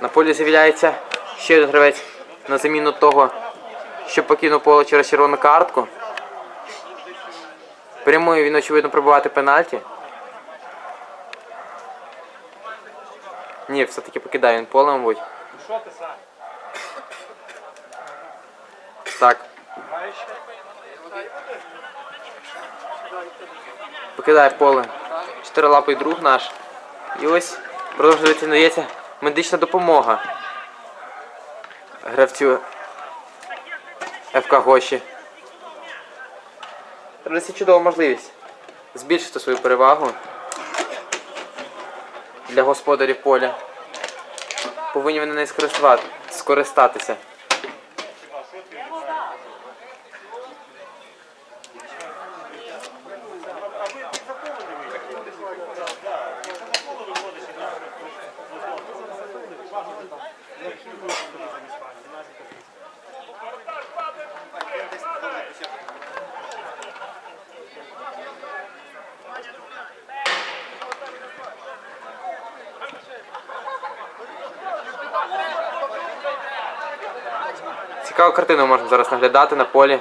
На полі з'являється ще один гравець на заміну того, що покинув поле через червону картку. Прямує він, очевидно, пробивати пенальті. Ні, все-таки покидає він поле, мабуть. Так, покидає поле. Чотирилапий друг наш. І ось продовжується надається медична допомога. Гравцю ФК Гоші. Є чудова можливість збільшити свою перевагу для господарів поля. Повинні вони не скористатися. Цікаву картину можна зараз наглядати на полі.